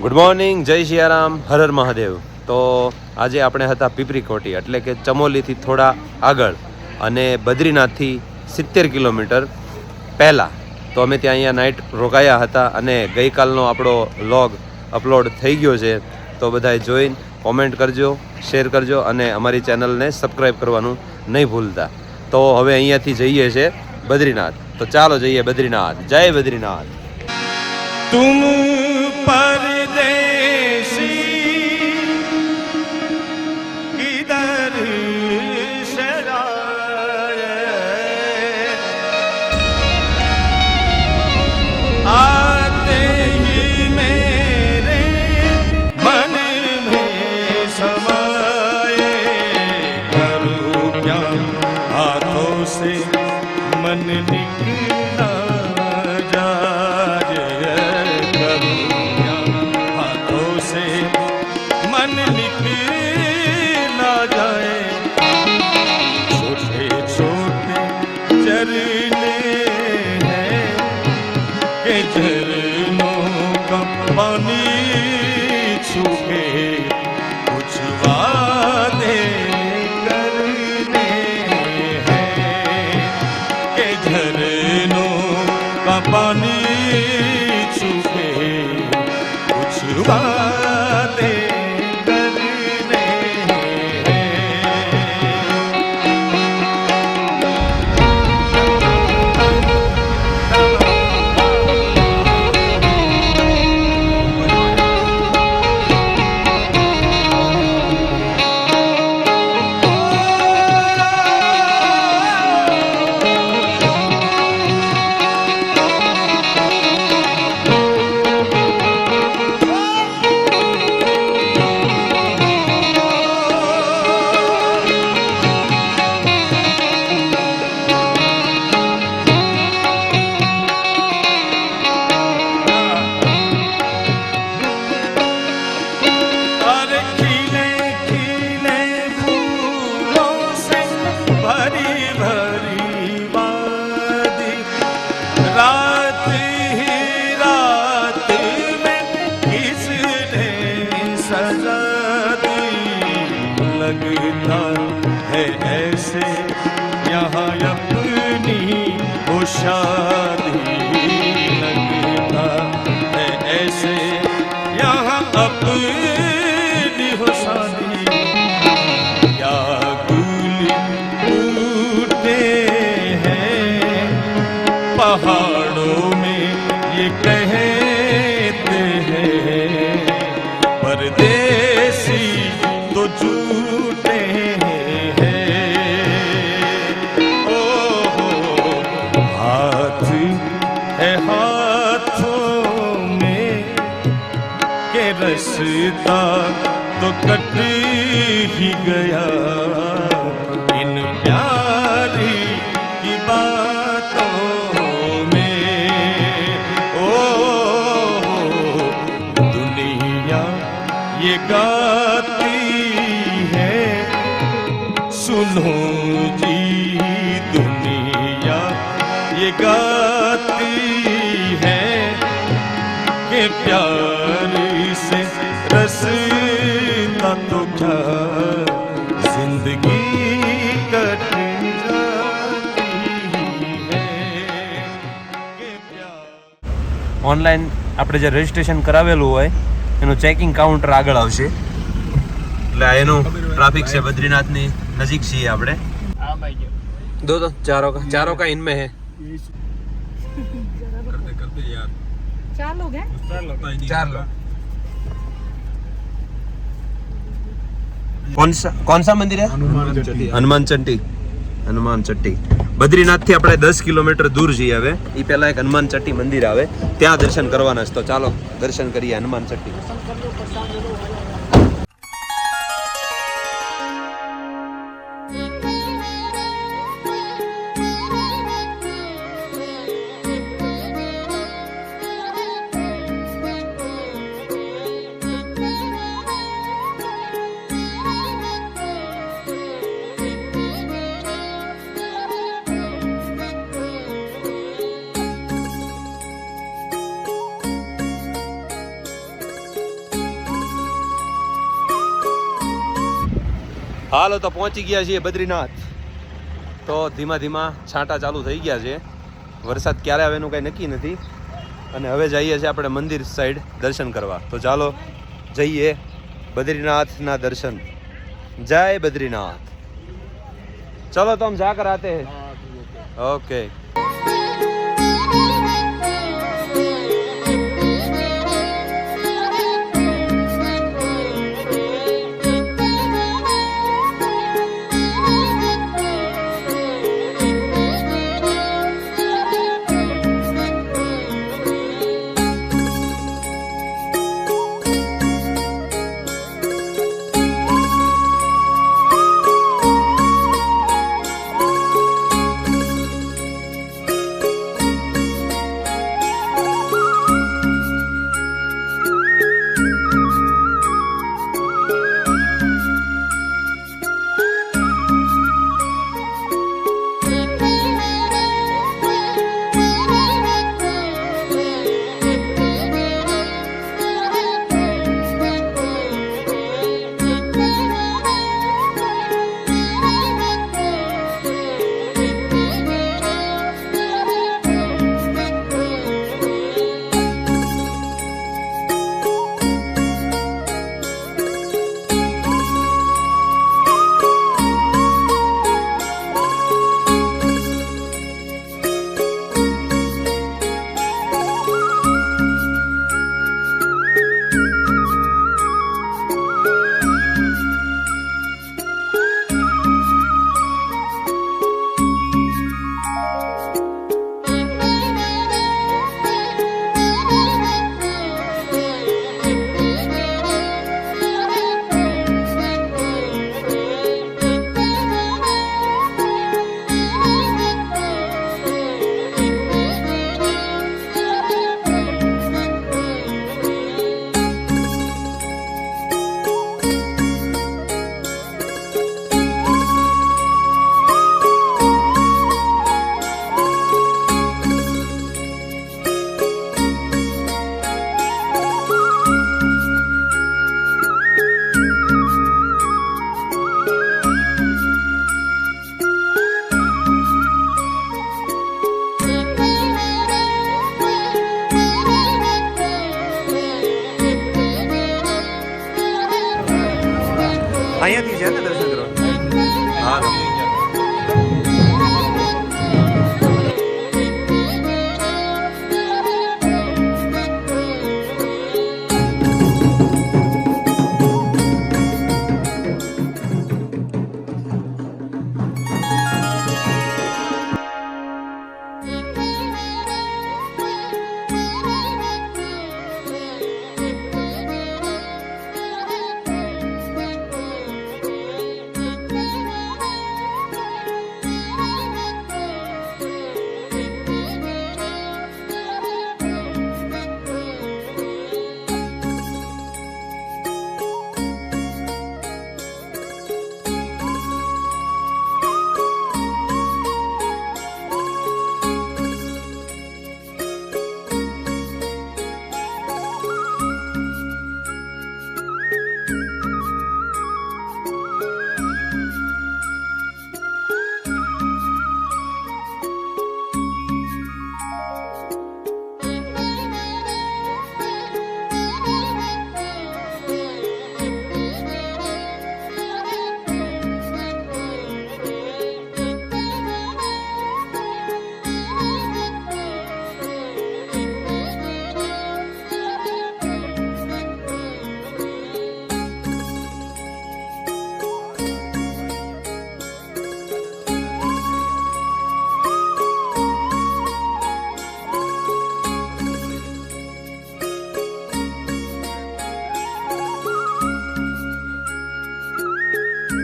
Good morning જય સિયારામ હર હર મહાદેવ. તો આજે આપણે હતા પીપરીકોટી એટલે કે ચમોલીથી થોડા આગળ અને બદ્રીનાથથી સિત્તેર કિલોમીટર પહેલાં. તો અમે ત્યાં અહીંયા નાઇટ રોકાયા હતા અને ગઈકાલનો આપણો લોગ અપલોડ થઈ ગયો છે. તો બધાએ જોઈન કોમેન્ટ કરજો શેર કરજો અને અમારી ચેનલને સબસ્ક્રાઈબ કરવાનું નહીં ભૂલતા. તો હવે અહીંયાથી જઈએ છે બદ્રીનાથ. તો ચાલો જઈએ બદ્રીનાથ. જય બદ્રીનાથ. તુમ પર સુખે सजा लगता है ऐसे यहाँ अपनी वो हाथ है हाथों में के रसता तो कट ही गया। ઓનલાઈન આપણે જે રજીસ્ટ્રેશન કરાવેલું હોય એનું ચેકિંગ કાઉન્ટર આગળ આવશે એટલે આ એનું ટ્રાફિક છે બદ્રીનાથની નજીક છીએ આપણે દો દો ચારો કા ચારો કા ઇનમે હે चार लोग हैं ચાર લો कौन सा कौन सा मंदिर है હનુમાન ચટ્ટી હનુમાન ચટ્ટી. બદ્રીનાથથી આપણે દસ કિલોમીટર દૂર જઈએ હવે. એ પહેલા એક હનુમાન ચટ્ટી મંદિર આવે. ત્યાં દર્શન કરવાના છે. તો ચાલો, દર્શન કરીએ હનુમાન ચટ્ટી. હાલો તો પહોંચી ગયા છીએ બદ્રીનાથ. તો ધીમા ધીમા છાંટા ચાલુ થઈ ગયા છે. વરસાદ ક્યારે આવે એનું કાંઈ નક્કી નથી. અને હવે જઈએ છીએ આપણે મંદિર સાઈડ દર્શન કરવા. તો ચાલો જઈએ બદ્રીનાથના દર્શન. જય બદ્રીનાથ. ચલો તો હમ જા કરાતે ઓકે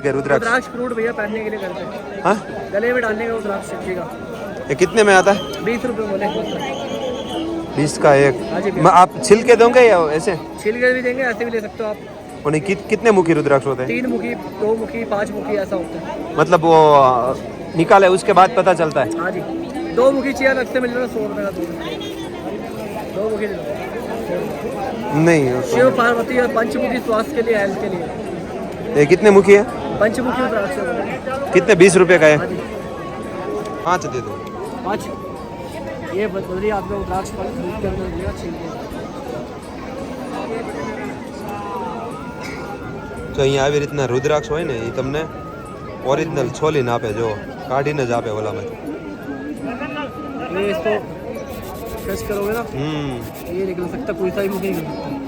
के रुद्राक्ष रुद्राक्ष फ्रूट भैया पहनने के लिए करते हैं हाँ? गले में डालने का रुद्राक्ष का। ये कितने में आता है? बीस रुपए बोले। बीस का एक। हाँ मैं आप छिल के दोगे या ऐसे? छिल के भी देंगे ऐसे भी ले सकते हो आप। और नहीं, कित, कितने मुखी रुद्राक्ष होते हैं? तीन मुखी दो मुखी पाँच मुखी ऐसा होता है। मतलब वो निकाले उसके बाद पता चलता है। हाँ जी। दो मुखी चेयर से मिल रहा सौ रुपये का दो। दो मुखी नहीं शिव पार्वती और पंचमुखी स्वास्थ्य के लिए हेल्थ के लिए। ये कितने मुखी है? पंचमुखी रुद्राक्ष है कितने बीस रुपए का है पाँच दे दो पाँच ये बदली आपको रुद्राक्ष फल खरीद के अंदर दिया छीन के જો અહીંયા આવી રીતના રુદ્રાક્ષ હોય ને એ તમને ઓરિજિનલ છોલીને આપે જો કાઢીને જ આપે ઓલામાંથી ये इसको प्रेस करोगे ना હમ ये निकल सकता कोई सा भी मुख नहीं निकल सकता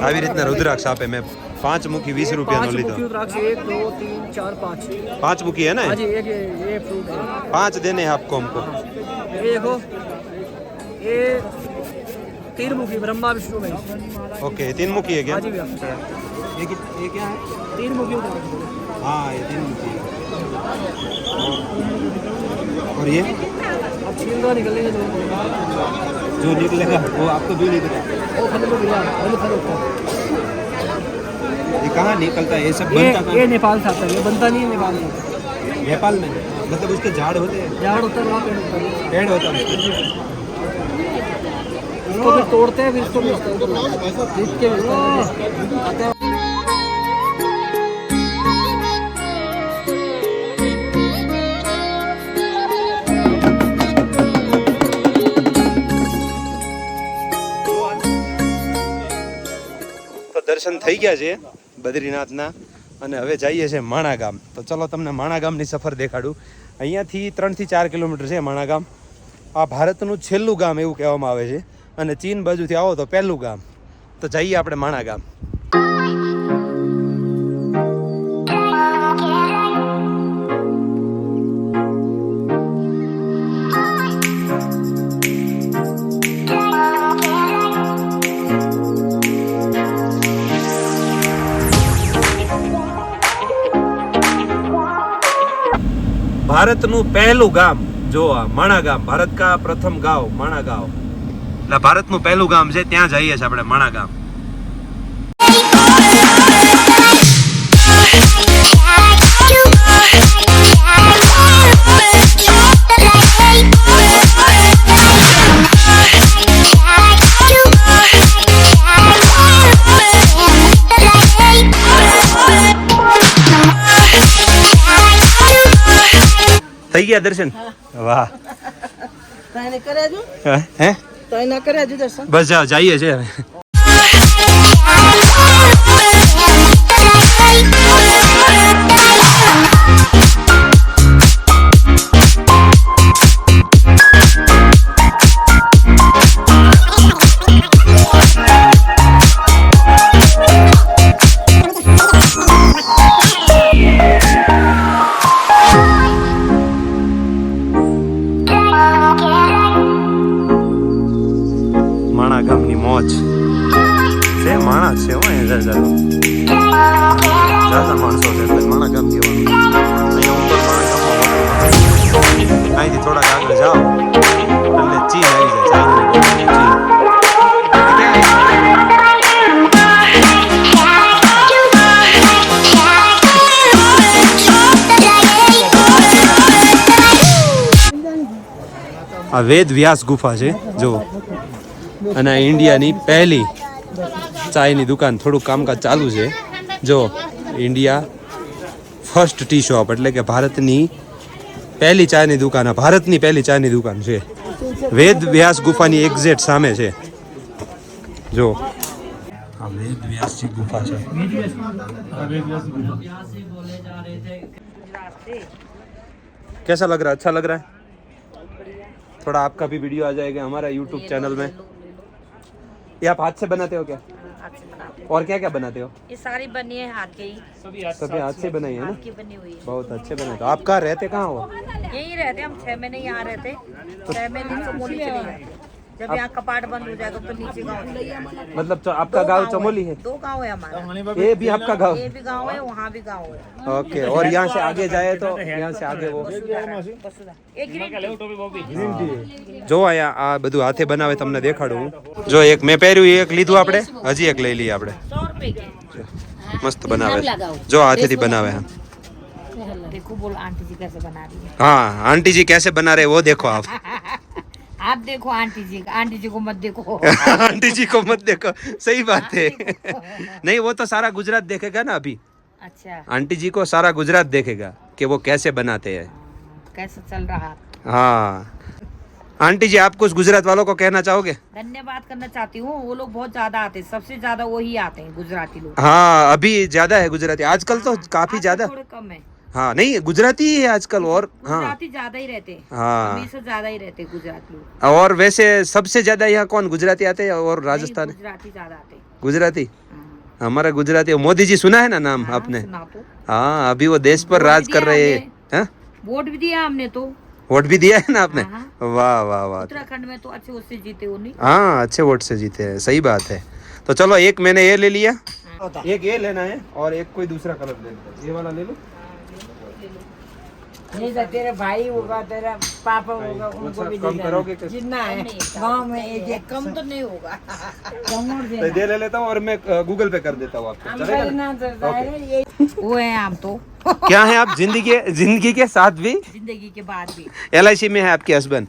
આવી રીતના રુદ્રાક્ષ આપે મેં પાંચ મુખી વીસ રૂપિયાનો લીધો પાંચ મુખી હે ને પાંચ દેને આપકો હમકો तीन मुखी ब्रह्मा विष्णु महेश ओके तीन मुखी है क्या क्या हाँ छीन निकलेंगे दो जो निकलेगा वो आपको भी निकलेगा वो फल में भैया फल फल होता है ये कहाँ निकलता है? ये सब बनता ये कहाँ नेपाल से आता है ये बनता नहीं है नेपाल में। नेपाल में? मतलब उसके झाड़ होते हैं? झाड़ होता है वहाँ पेड़ होता है। पेड़ होता है। इसको फिर तोड़ते हैं फिर इसको बेचते हैं દર્શન થઈ ગયા છે બદ્રીનાથના અને હવે જઈએ છે માણા ગામ તો ચલો તમને માણા ગામની સફર દેખાડું. અહીંયાથી ત્રણથી ચાર કિલોમીટર છે માણા ગામ આ ભારતનું છેલ્લું ગામ એવું કહેવામાં આવે છે. અને ચીન બાજુથી આવો તો પહેલું ગામ. તો જઈએ આપણે માણા ગામ ભારતનું પહેલું ગામ, જો માણા ગામ, ભારત કા પ્રથમ ગાંવ, માણા ગાંવ. એટલે ભારતનું પહેલું ગામ છે, ત્યાં જઈએ છીએ આપણે, માણા ગામ. થઈ ગયા દર્શન વાહ બસ જાઓ જઈએ છે જ છે હો અહીંયા જાજા જાજા માણસો છે એટલે માણા ગામ કહેવાનું અહીંયા ઉપર માણા ગામમાં અહીંથી થોડાક આગળ જાઓ જાય આ વેદ વ્યાસ ગુફા છે જો અને ઇન્ડિયાની પહેલી ચાયની દુકાન થોડુંક કામકાજ ચાલુ છે જો ઇન્ડિયા ફર્સ્ટ ટી શોપ એટલે કે ભારતની પહેલી ચાયની દુકાન આ ભારતની પહેલી ચાયની દુકાન છે વેદ વ્યાસ ગુફાની એક્ઝેક્ટ સામે છે જો આ વેદ વ્યાસજી ગુફા છે कैसा लग रहा है अच्छा लग रहा है थोड़ा आपका भी वीडियो आ जाएगा हमारा यूट्यूब चैनल में ये आप हाथ से बनाते हो क्या हाथ से बनाते हैं। और क्या क्या बनाते हो? ये सारी बनी है हाथ के ही। सभी हाथ से बनाई है ना? हाथ की बनी हुई है। बहुत अच्छे बने। तो आप कहाँ रहते? कहाँ हो यही रहते हम छह महीने यहाँ रहते। छह महीने से मोली चले जाते जब यहाँ कपाट बंद हो जाएगा तो नीचे गाँव चले जाते मतलब तो आपका गांव चमोली है दो गांव है हमारा ये भी आपका गांव ये भी गांव है वहाँ भी गांव है ओके और यहाँ से आगे जाए तो यहाँ से आगे वो बसुधा ये ग्रीन टी જો અહીંયા આ બધું હાથે બનાવે તમને દેખાડું હું જો એક મેં પહેર્યું એ એક લીધું આપણે હજી એક લઈ લઈએ આપણે सौ रुपए की મસ્ત બનાવે જો હાથેથી બનાવે હે देखो बोल आंटी जी कैसे बना रही है हाँ आंटी जी कैसे बना रहे वो देखो आप आप देखो आंटी जी आंटी जी को मत देखो। आंटी जी को मत देखो सही बात है। नहीं वो तो सारा गुजरात देखेगा ना अभी। अच्छा। आंटी जी को सारा गुजरात देखेगा कि वो कैसे बनाते हैं। कैसे चल रहा? हाँ। आंटी जी आप कुछ गुजरात वालों को कहना चाहोगे? धन्यवाद करना चाहती हूँ। वो लोग बहुत ज़्यादा आते हैं। सबसे ज़्यादा वही आते हैं गुजराती लोग। हाँ अभी ज़्यादा है गुजराती। आजकल तो काफ़ी ज़्यादा। कम है। हाँ नहीं गुजराती ही है आजकल और हाँ। गुजराती ज़्यादा ही रहते हैं। हाँ। हमेशा ज़्यादा ही रहते हैं गुजराती लोग। और वैसे सबसे ज़्यादा यहाँ कौन गुजराती आते हैं और राजस्थान? गुजराती ज़्यादा आते हैं। गुजराती? हाँ। हमारा गुजराती मोदी जी सुना है ना नाम हाँ, आपने? तो। हाँ अभी वो देश पर राज कर रहे हैं। हाँ? वोट भी दिया हमने तो। वोट भी दिया है ना आपने? वाह वाह वाह। उत्तराखंड में तो अच्छे उससे जीते हो नहीं? हाँ अच्छे वोट से जीते हैं सही बात है। तो चलो एक मैंने ये ले लिया। एक ये लेना है और एक कोई दूसरा कलर ले लो ये वाला ले लो। नहीं तो तेरे भाई होगा तेरा पापा होगा उनको भी कम दे करोगे जितना है गाँव में एक एक कम तो नहीं होगा। कमर तो देना। ये ले लेता हूँ और मैं गूगल पे कर देता हूँ आपको। चलेगा तो ये वो है हम तो। क्या है आप? ज़िंदगी ज़िंदगी के साथ भी? ज़िंदगी के बाद भी। एलआईसी में है आपके हस्बैंड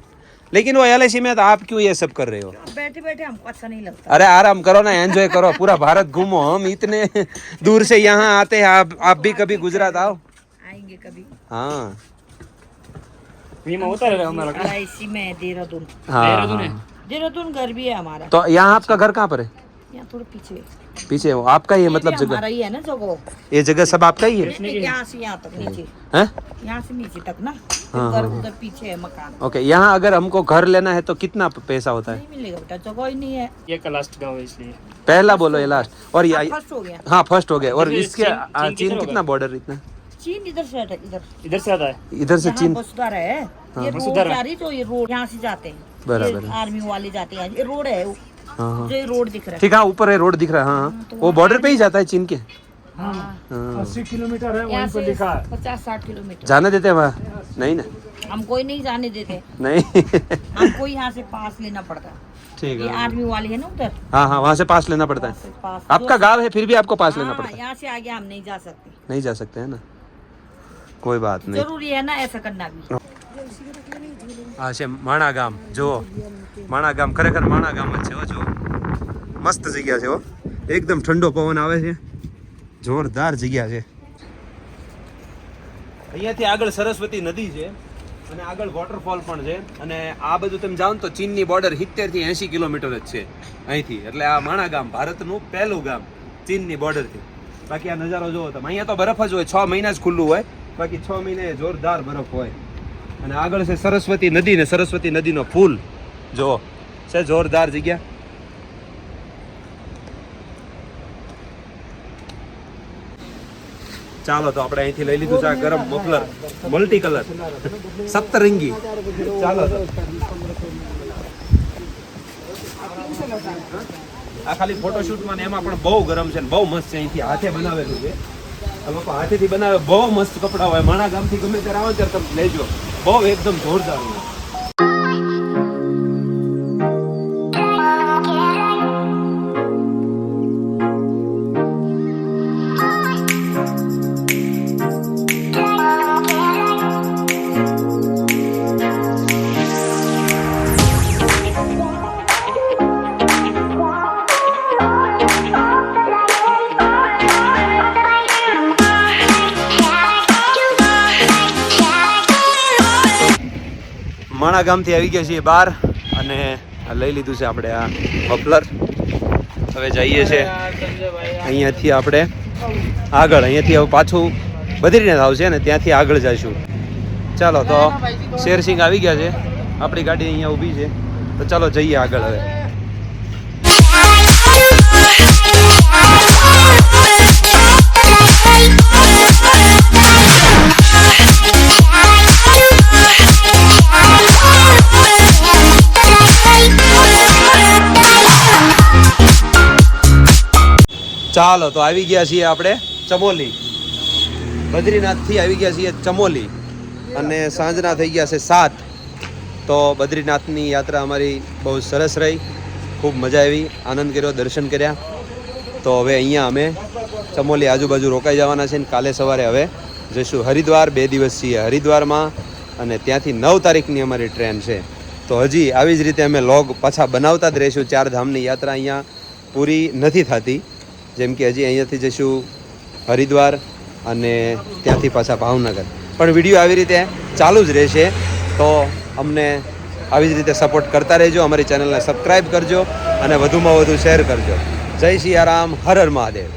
लेकिन वो एलआईसी में तो आप क्यों ये सब कर रहे हो? बैठे बैठे हमको अच्छा नहीं लगता। अरे आराम करो ना एंजॉय करो पूरा भारत घूमो हम इतने दूर से यहाँ आते हैं आप आप भी कभी गुजरात आओ। आएँगे कभी। हाँ। एल में है देहरादून। हाँ। हाँ। देहरादून घर भी है हमारा। तो यहाँ आपका घर कहाँ पर है? यहाँ थोड़े पीछे। पीछे वो आपका ही है ये मतलब जगह ही है ना जगह। ये जगह सब आपका ही है? यहाँ से यहाँ तक नीचे। हैं? यहाँ से नीचे तक ना। हाँ, हाँ, उधर पीछे है मकान। ओके यहाँ अगर हमको घर लेना है तो कितना पैसा होता है? मिलेगा बेटा जगह ही नहीं है। ये का लास्ट गाँव है इसलिए। पहला बोलो ये लास्ट और ये फ़र्स्ट हो गया। हाँ फ़र्स्ट हो गया। और इसके चीन? कितना बॉर्डर इतना? चीन इधर से आता है इधर। इधर से आता है? इधर से चीन। बसुधारा है। ये रोड जा रही तो ये रोड यहाँ से जाते हैं। बराबर है। आर्मी वाले जाते हैं। ये रोड है वो हाँ हाँ। जो ये रोड दिख रहा है। ठीक है ऊपर है रोड दिख रहा है हाँ हाँ। वो बॉर्डर पे ही जाता है। चीन के? हाँ। हाँ। किलोमीटर है यहाँ से पचास साठ किलोमीटर। जाने देते हैं वहाँ? नहीं ना? हम कोई नहीं जाने देते। नहीं। हमको यहाँ से पास लेना पड़ता। है ठीक है। आर्मी वाले है ना उधर? हाँ हाँ वहाँ से पास लेना पड़ता है। आपका गाँव है फिर भी आपको पास लेना हाँ, पड़ता है। यहाँ से आगे हम नहीं जा सकते। नहीं जा सकते है ना? કોઈ વાત નહીં. જરૂરી એના એસા કરી નાખવી હા છે માણા ગામ જુઓ. માણા ગામ ખરેખર માણા ગામ જ છે હો જુઓ. મસ્ત જગ્યા છે હો. એકદમ ઠંડો પવન આવે છે. જોરદાર જગ્યા છે. અહીંયાથી આગળ સરસ્વતી નદી છે અને આગળ વોટરફોલ પણ છે. અને આ બધું તમે જાઓ તો ચીનની બોર્ડર સિત્તેરથી એંશી કિલોમીટર જ છે અહીંથી. એટલે આ માણા ગામ ભારતનું પહેલું ગામ ચીનની બોર્ડરથી બાકી આ નજારો જોવો તમે. અહીંયા તો બરફ જ હોય છ મહિના જ ખુલ્લું હોય. બાકી છ મહિને જોરદાર બરફ હોય. અને આગળ છે સરસ્વતી નદી ને સરસ્વતી નદીનો ફૂલ. જો, છે જોરદાર જગ્યા. ચાલો તો આપણે અહીંથી લઈ લીધું છે આ ગરમ મફલર. Multi colour સપ્તરંગી. ચાલો આ ખાલી ફોટોશૂટમાં ને એમાં પણ બહુ ગરમ છે ને બહુ મસ્ત છે અહીંથી હાથે બનાવેલું છે. લોકો હાથેથી બનાવે, બહુ મસ્ત કપડા હોય. માણા ગામથી ગમે ત્યારે આવો ત્યારે તમે લેજો. બહુ એકદમ જોરદાર હોય. માણા ગામથી આવી ગયા છીએ બહાર અને લઈ લીધું છે આપણે આ મફલર હવે જઈએ છે અહીંયાથી આપણે આગળ. અહીંયાથી હવે પાછું બદ્રીનાથ આવશે ને ત્યાંથી આગળ જઈશું. ચાલો તો શેરસિંગ આવી ગયા છે. આપણી ગાડી અહીંયા ઊભી છે. તો ચાલો જઈએ આગળ હવે. ચાલો, તો આવી ગયા છીએ આપણે ચમોલી. બદ્રીનાથથી આવી ગયા છીએ ચમોલી અને સાંજના થઈ ગયા છે સાત. તો બદ્રીનાથની યાત્રા અમારી બહુ સરસ રહી. ખૂબ મજા આવી, આનંદ કર્યો, દર્શન કર્યા. તો હવે અહીંયા અમે ચમોલી આજુબાજુ રોકાઈ જવાના છે ને કાલે સવારે હવે જઈશું હરિદ્વાર. બે દિવસ છીએ હરિદ્વારમાં અને ત્યાંથી નવ તારીખની અમારી ટ્રેન છે. તો હજી આવી જ રીતે અમે લોગ પાછા બનાવતા જ રહીશું. ચાર ધામની યાત્રા અહીંયા પૂરી નથી થતી. જેમ કે હજી અહીંયાથી જઈશું હરિદ્વાર અને ત્યાંથી પાછા ભાવનગર. પણ વીડિયો આવી રીતે ચાલુ જ રહેશે, તો અમને આવી જ રીતે સપોર્ટ કરતા રહેજો, અમારી ચેનલને સબસ્ક્રાઈબ કરજો અને વધુમાં વધુ શેર કરજો. જય સિયારામ હર હર મહાદેવ.